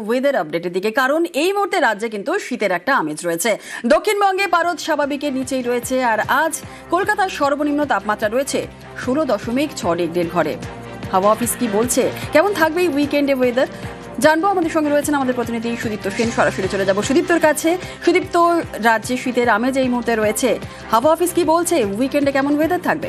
Weather আপডেটের দিকে, কারণ এই মুহূর্তে রাজ্যে কিন্তু শীতের একটা আমেজ রয়েছে। দক্ষিণবঙ্গে পারদ স্বাভাবিকের নিচেই রয়েছে, আর আজ কলকাতার সর্বনিম্ন তাপমাত্রা রয়েছে ষোলো দশমিক ছ ডিগ্রির ঘরে। হাওয়া অফিস কি বলছে? কেমন থাকবে এই উইকেন্ডে ওয়েদার জানব আমাদের সঙ্গে রয়েছেন আমাদের প্রতিনিধি সুদীপ্ত সেন। সরাসরি চলে যাব সুদীপ্তর কাছে। সুদীপ্ত রাজ্যে শীতের আমেজ এই মুহূর্তে রয়েছে। হাওয়া অফিস কি বলছে? উইকেন্ডে কেমন ওয়েদার থাকবে?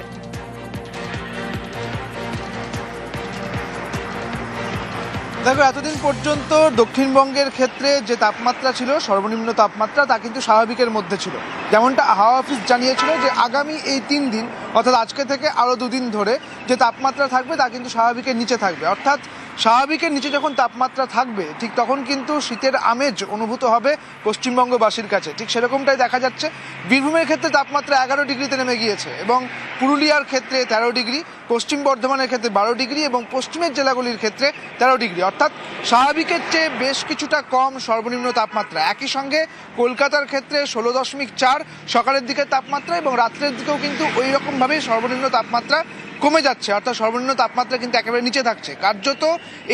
দেখো এতদিন পর্যন্ত দক্ষিণবঙ্গের ক্ষেত্রে যে তাপমাত্রা ছিল, সর্বনিম্ন তাপমাত্রা তা কিন্তু স্বাভাবিকের মধ্যে ছিল। যেমনটা হাওয়া অফিস জানিয়েছিল যে আগামী এই তিন দিন, অর্থাৎ আজকে থেকে আরও দুদিন ধরে যে তাপমাত্রা থাকবে তা কিন্তু স্বাভাবিকের নিচে থাকবে। অর্থাৎ স্বাভাবিকের নিচে যখন তাপমাত্রা থাকবে, ঠিক তখন কিন্তু শীতের আমেজ অনুভূত হবে পশ্চিমবঙ্গবাসীর কাছে। ঠিক সেরকমটাই দেখা যাচ্ছে। বীরভূমের ক্ষেত্রে তাপমাত্রা এগারো ডিগ্রিতে নেমে গিয়েছে এবং পুরুলিয়ার ক্ষেত্রে তেরো ডিগ্রি, পশ্চিম বর্ধমানের ক্ষেত্রে বারো ডিগ্রি এবং পশ্চিমের জেলাগুলির ক্ষেত্রে তেরো ডিগ্রি। অর্থাৎ স্বাভাবিকের চেয়ে বেশ কিছুটা কম সর্বনিম্ন তাপমাত্রা। একই সঙ্গে কলকাতার ক্ষেত্রে ষোলো দশমিক চার, সকালের দিকে তাপমাত্রা এবং রাত্রের দিকেও কিন্তু ওই রকমভাবেই সর্বনিম্ন তাপমাত্রা কমে যাচ্ছে অর্থাৎ সর্বনিম্ন তাপমাত্রা কিন্তু একেবারে নিচে থাকছে। কার্যত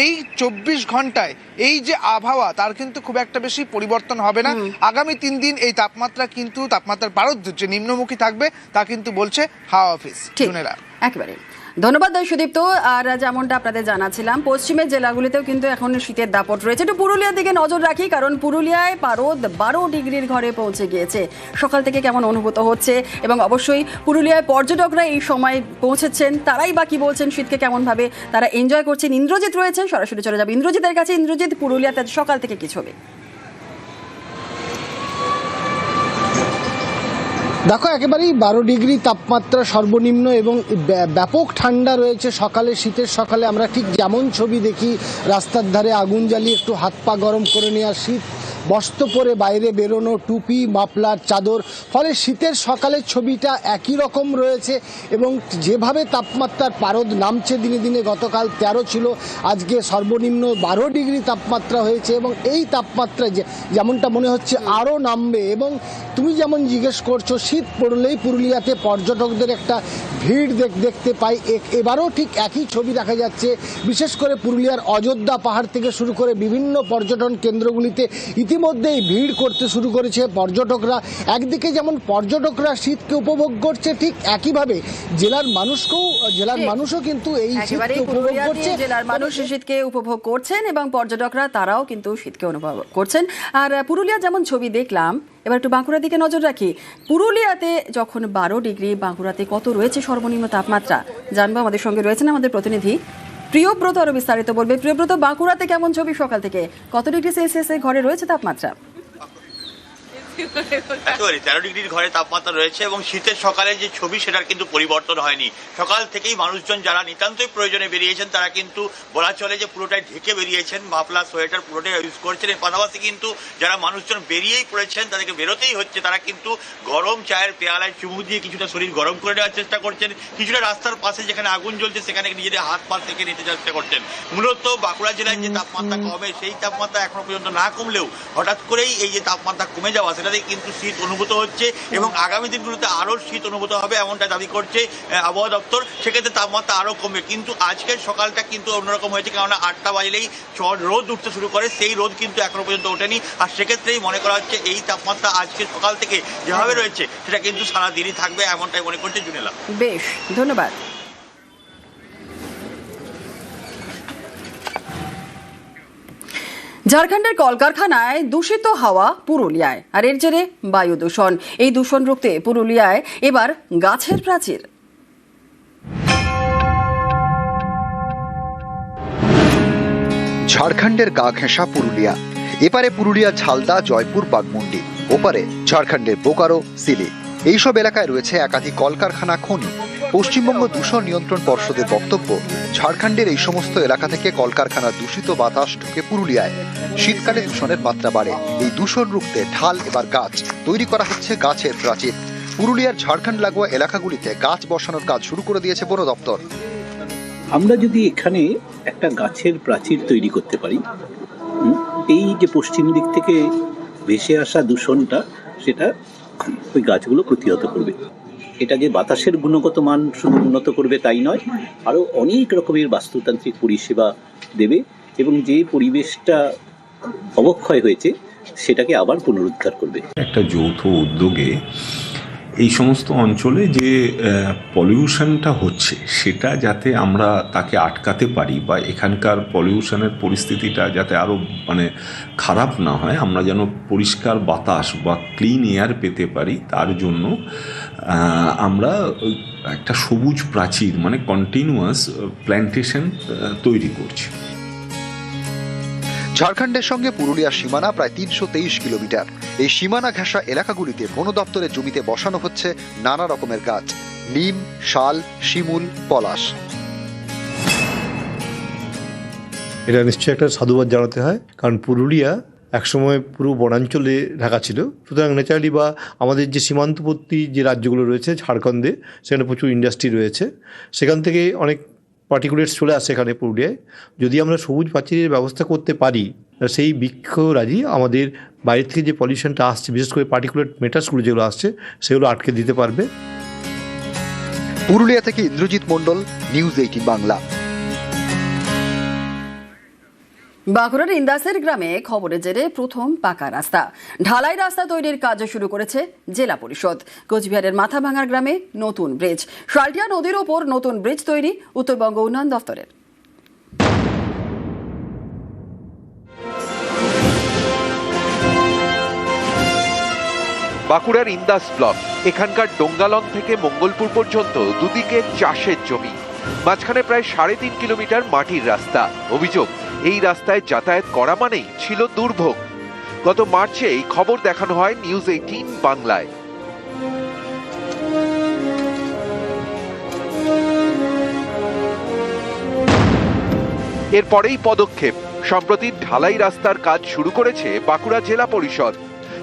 এই চব্বিশ ঘন্টায় এই যে আবহাওয়া তার কিন্তু খুব একটা বেশি পরিবর্তন হবে না। আগামী তিন দিন এই তাপমাত্রা কিন্তু তাপমাত্রার পারদ যে নিম্নমুখী থাকবে তা কিন্তু বলছে হাওয়া অফিস। একেবারে ধন্যবাদ সুদীপ্ত। আর যেমনটা আপনাদের জানাচ্ছিলাম পশ্চিমের জেলাগুলিতেও কিন্তু এখন শীতের দাপট রয়েছে। একটু পুরুলিয়ার দিকে নজর রাখি, কারণ পুরুলিয়ায় পারদ বারো ডিগ্রির ঘরে পৌঁছে গিয়েছে। সকাল থেকে কেমন অনুভূত হচ্ছে এবং অবশ্যই পুরুলিয়ায় পর্যটকরা এই সময় পৌঁছেছেন। তারাই বা কি বলছেন, শীতকে কেমনভাবে তারা এনজয় করছেন? ইন্দ্রজিৎ রয়েছেন, সরাসরি চলে যাবে। ইন্দ্রজিতের কাছে, ইন্দ্রজিৎ, পুরুলিয়াতে সকাল থেকে কি ছবি? দেখো, একেবারেই বারো ডিগ্রি তাপমাত্রা সর্বনিম্ন এবং ব্য- ব্যাপক ঠান্ডা রয়েছে সকালে, শীতের সকালে। আমরা ঠিক যেমন ছবি দেখি, রাস্তার ধারে আগুন জ্বালিয়ে একটু হাত পা গরম করে নেওয়া শীত বস্ত্র পরে বাইরে বেরোনো টুপি, মাফলার, চাদর। ফলে শীতের সকালের ছবিটা একই রকম রয়েছে এবং যেভাবে তাপমাত্রার পারদ নামছে দিনে দিনে, গতকাল তেরো ছিল, আজকে সর্বনিম্ন বারো ডিগ্রি তাপমাত্রা হয়েছে এবং এই তাপমাত্রা যেমনটা মনে হচ্ছে আরও নামবে এবং তুমি যেমন জিজ্ঞেস করছ, শীত পড়লেই পুরুলিয়াতে পর্যটকদের একটা ভিড় দেখ- দেখতে পাই। এবারও ঠিক একই ছবি দেখা যাচ্ছে। বিশেষ করে পুরুলিয়ার অযোধ্যা পাহাড় থেকে শুরু করে বিভিন্ন পর্যটন কেন্দ্রগুলিতে ইতিমধ্যেই ভিড় করতে শুরু করেছে পর্যটকরা। একদিকে যেমন পর্যটকরা শীতকে উপভোগ করছে ঠিক একইভাবে জেলার মানুষকেও জেলার মানুষও কিন্তু এই শীতকে উপভোগ করছে। জেলার মানুষ শীতকে উপভোগ করছেন এবং পর্যটকরা তারাও কিন্তু শীতকে অনুভব করছেন। আর পুরুলিয়া যেমন ছবি দেখলাম এবার একটু বাঁকুড়ার দিকে নজর রাখি। পুরুলিয়াতে যখন বারো ডিগ্রি বাঁকুড়াতে কত রয়েছে সর্বনিম্ন তাপমাত্রা? জানব আমাদের সঙ্গে রয়েছেন আমাদের প্রতিনিধি প্রিয়ব্রত আরও বিস্তারিত বলবে। প্রিয়ব্রত, বাঁকুড়াতে কেমন ছবি সকাল থেকে? কত ডিগ্রি সেলসিয়াসের ঘরে রয়েছে তাপমাত্রা? একেবারে তেরো ডিগ্রির ঘরে তাপমাত্রা রয়েছে এবং শীতের সকালে যে ছবি, সেটার কিন্তু পরিবর্তন হয়নি। সকাল থেকেই মানুষজন যারা নিতান্তই প্রয়োজনে বেরিয়েছেন, তারা কিন্তু বলা চলে যে পুরোটাই ঢেকে বেরিয়েছেন। মাফলার সোয়েটার পুরোটাই ইউজ করছেন। এর পাশাপাশি কিন্তু যারা মানুষজন বেরিয়েই পড়েছেন, তাদেরকে বেরোতেই হচ্ছে। তারা কিন্তু গরম চায়ের পেয়ালায় চুমু দিয়ে কিছুটা শরীর গরম করে নেওয়ার চেষ্টা করছেন। কিছুটা রাস্তার পাশে যেখানে আগুন জ্বলছে, সেখানে নিজেদের হাত পা থেকে নিতে চেষ্টা করছেন। মূলত বাঁকুড়া জেলায় যে তাপমাত্রা কমে, সেই তাপমাত্রা এখনও পর্যন্ত না কমলেও হঠাৎ করেই এই যে তাপমাত্রা কমে যাওয়া সেটাতে কিন্তু শীত অনুভূত হচ্ছে এবং আগামী দিনগুলোতে আরও শীত অনুভূত হবে এমনটা দাবি করছে আবহাওয়া দপ্তর। সেক্ষেত্রে তাপমাত্রা আরও কমবে। কিন্তু আজকের সকালটা কিন্তু অন্যরকম হয়েছে কেননা আটটা বাজলেই রোদ উঠতে শুরু করে। সেই রোদ কিন্তু এখনও পর্যন্ত ওঠেনি। আর সেক্ষেত্রেই মনে করা হচ্ছে এই তাপমাত্রা আজকে সকাল থেকে যেভাবে রয়েছে, সেটা কিন্তু সারাদিনই থাকবে এমনটাই মনে করছে জুনেলা। বেশ, ধন্যবাদ। ঝাড়খণ্ডের কলকারখানায় দূষিত হাওয়া পুরুলিয়ায়, আর এর জেরে বায়ু দূষণ। এই দূষণ রুখতে পুরুলিয়ায় এবার গাছের প্রাচীর। ঝাড়খণ্ডের গা ঘেঁষা পুরুলিয়া। এপারে পুরুলিয়া ঝালদা, জয়পুর, বাগমুন্ডি। ওপারে ঝাড়খণ্ডের বোকারো সিলি এইসব এলাকায় রয়েছে একাধিক কলকারখানা, খনি। পশ্চিমবঙ্গ দূষণ নিয়ন্ত্রণ পর্ষদের বক্তব্য, ঝাড়খণ্ডের এই সমস্ত এলাকা থেকে কলকারখানার দূষিত বাতাস ঢুকে পুরুলিয়ায়। শীতকালে দূষণের মাত্রা বাড়ে। এই দূষণ রুখতে ঢাল এবার গাছ। তৈরি করা হচ্ছে গাছের প্রাচীর। পুরুলিয়ার ঝাড়খণ্ড লাগোয়া এলাকাগুলিতে গাছ বসানোর কাজ শুরু করে দিয়েছে বন দপ্তর। আমরা যদি এখানে একটা গাছের প্রাচীর তৈরি করতে পারি এই যে পশ্চিম দিক থেকে ভেসে আসা দূষণটা, সেটা ওই গাছগুলো প্রতিহত করবে। এটা যে বাতাসের গুণগত মান শুধু উন্নত করবে তাই নয় আরও অনেক রকমের বাস্তুতান্ত্রিক পরিষেবা দেবে এবং যে পরিবেশটা অবক্ষয় হয়েছে, সেটাকে আবার পুনরুদ্ধার করবে। একটা যৌথ উদ্যোগে এই সমস্ত অঞ্চলে যে পলিউশনটা হচ্ছে, সেটা যাতে আমরা তাকে আটকাতে পারি বা এখানকার পলিউশনের পরিস্থিতিটা যাতে আরও মানে খারাপ না হয়, আমরা যেন পরিষ্কার বাতাস বা ক্লিন এয়ার পেতে পারি, তার জন্য আমরা একটা সবুজ প্রাচীর মানে কন্টিনিউয়াস প্ল্যান্টেশন তৈরি করছি। ঝাড়খণ্ডের সঙ্গে পুরুলিয়ার সীমানা প্রায় তিনশো তেইশ কিলোমিটার। এই সীমানা ঘেঁষা এলাকাগুলিতে বন দপ্তরের জমিতে বসানো হচ্ছে নানা রকমের গাছ। নিম, শাল, শিমুল, পলাশ। এটা নিশ্চয়ই একটা সাধুবাদ জানাতে হয়, কারণ পুরুলিয়া একসময় পুরো বনাঞ্চলে ঢাকা ছিল। সুতরাং ন্যাচারালি বা আমাদের যে সীমান্তবর্তী যে রাজ্যগুলো রয়েছে ঝাড়খণ্ডে, সেখানে প্রচুর ইন্ডাস্ট্রি রয়েছে। সেখান থেকে অনেক পার্টিকুলেটস চলে আসে এখানে পুরুলিয়ায়। যদি আমরা সবুজ প্রাচীরের ব্যবস্থা করতে পারি সেই বৃক্ষরাজি আমাদের বাইরে থেকে যে পলিউশনটা আসছে, বিশেষ করে পার্টিকুলেট মেটার্সগুলো যেগুলো আসছে, সেগুলো আটকে দিতে পারবে। পুরুলিয়া থেকে ইন্দ্রজিৎ মণ্ডল নিউজ এইটিন বাংলা। বাঁকুড়ার ইন্দাসের গ্রামে খবরের জেরে প্রথম পাকা রাস্তা। ঢালাই রাস্তা তৈরির কাজ শুরু করেছে জেলা পরিষদ। কোচবিহারের মাথাভাঙার গ্রামে নতুন ব্রিজ। শালটিয়া নদীর ওপর নতুন ব্রিজ তৈরি উত্তরবঙ্গ উন্নয়ন দফতরের। বাঁকুড়ার ইন্দাস ব্লক, এখানকার ডোঙ্গালন থেকে মঙ্গলপুর পর্যন্ত দুদিকে চাষের জমি। মাঝখানে প্রায় সাড়ে তিন কিলোমিটার মাটির রাস্তা। অভিযোগ এই রাস্তায় যাতায়াত করা মানেই ছিল দুর্ভোগ। গত মার্চে এই খবর দেখানো হয় নিউজ এইটিন বাংলায়। এরপরেই পদক্ষেপ। সম্প্রতি ঢালাই রাস্তার কাজ শুরু করেছে বাঁকুড়া জেলা পরিষদ।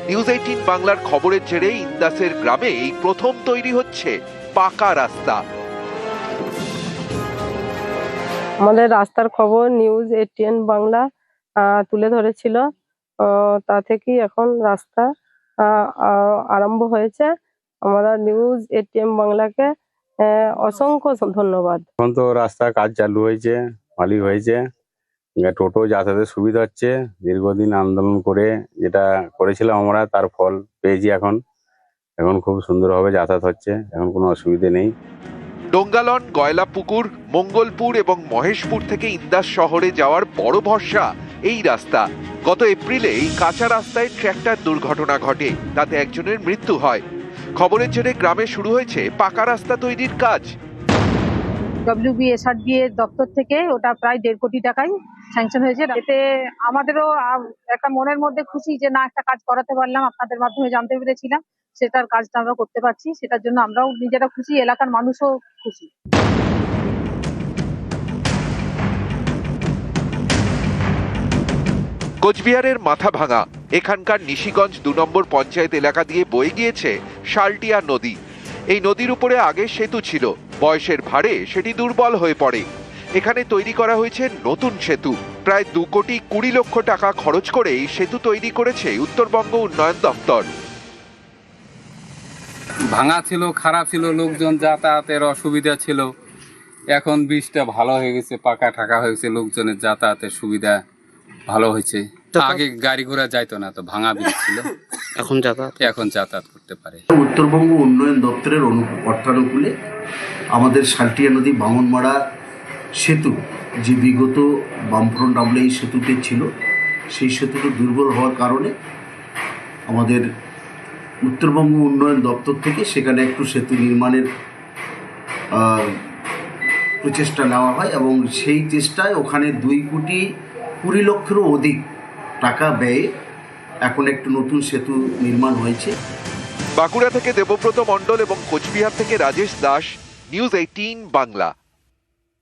নিউজ এইটিন বাংলার খবরের জেরে ইন্দাসের গ্রামে এই প্রথম তৈরি হচ্ছে পাকা রাস্তা। আমাদের রাস্তার খবর নিউজ এটিএন বাংলা তুলে ধরেছিল। তা থেকেই এখন রাস্তা আরম্ভ হয়েছে। আমরা নিউজ এটিএম বাংলাকে অসংখ্য ধন্যবাদ। এখন তো রাস্তার কাজ চালু হয়েছে ভালোই হয়েছে। টোটো যাতায়াতের সুবিধা হচ্ছে। দীর্ঘদিন আন্দোলন করে যেটা করেছিলাম আমরা, তার ফল পেয়েছি এখন। এখন খুব সুন্দরভাবে যাতায়াত হচ্ছে, এখন কোনো অসুবিধে নেই। ডোঙ্গালন, গয়লাপুকুর, মঙ্গলপুর এবং মহেশপুর থেকে ইন্দাস শহরে যাওয়ার বড় ভরসা এই রাস্তা। গত এপ্রিলে এই কাঁচা রাস্তায় ট্র্যাক্টর দুর্ঘটনা ঘটে, তাতে একজনের মৃত্যু হয়। খবরের জেরে গ্রামে শুরু হয়েছে পাকা রাস্তা তৈরির কাজ। ডব্লিউবি এসআরডি এর দপ্তর থেকে ওটা প্রায় দেড় কোটি টাকায় স্যাংশন হয়েছে। এতে আমাদেরও একটা মনের মধ্যে খুশি যে না, একটা কাজ করাতে পারলাম, আপনাদের মাধ্যমে জানতে পেরেছিলাম। সেটার কাজটা আমরা করতে পারছি, সেটার জন্য আমরাও নিজেরা খুশি, এলাকার মানুষও খুশি। কোচবিহারের মাথা ভাঙা, এখানকার নিশিগঞ্জ দু নম্বর পঞ্চায়েত এলাকা দিয়ে বয়ে গিয়েছে শালটিয়া নদী। এই নদীর উপরে আগে সেতু ছিল, বয়সের ভারে সেটি দুর্বল হয়ে পড়ে। এখানে তৈরি করা হয়েছে নতুন সেতু, প্রায় দু কোটি কুড়ি লক্ষ টাকা খরচ করে এই সেতু তৈরি করেছে উত্তরবঙ্গ উন্নয়ন দপ্তর। ভাঙা ছিল খারাপ ছিল লোকজন যাতায়াতের অসুবিধা ছিল। এখন বীজটা ভালো হয়ে গেছে পাকা ঠাকা হয়েছে লোকজনের যাতায়াতের সুবিধা ভালো হয়েছে। আগে গাড়ি ঘোড়া যাইতো না তো ভাঙা বীজ ছিল। এখন যাতায়াত? এখন যাতায়াত করতে পারে। উত্তরবঙ্গ উন্নয়ন দপ্তরের অর্থানুকূলে আমাদের সালটিয়া নদী বামনমারা সেতু যে বিগত বামফ্রন্ট আমলে এই সেতুতে ছিল সেই সেতুটি দুর্বল হওয়ার কারণে আমাদের উত্তরবঙ্গ উন্নয়ন দপ্তর থেকে সেখানে একটু সেতু নির্মাণের প্রচেষ্টা নেওয়া হয় এবং সেই চেষ্টায় ওখানে দুই কোটি কুড়ি লক্ষেরও অধিক টাকা ব্যয়ে এখন একটু নতুন সেতু নির্মাণ হয়েছে। বাঁকুড়া থেকে দেবব্রত মণ্ডল এবং কোচবিহার থেকে রাজেশ দাস, নিউজ এইটিন বাংলা।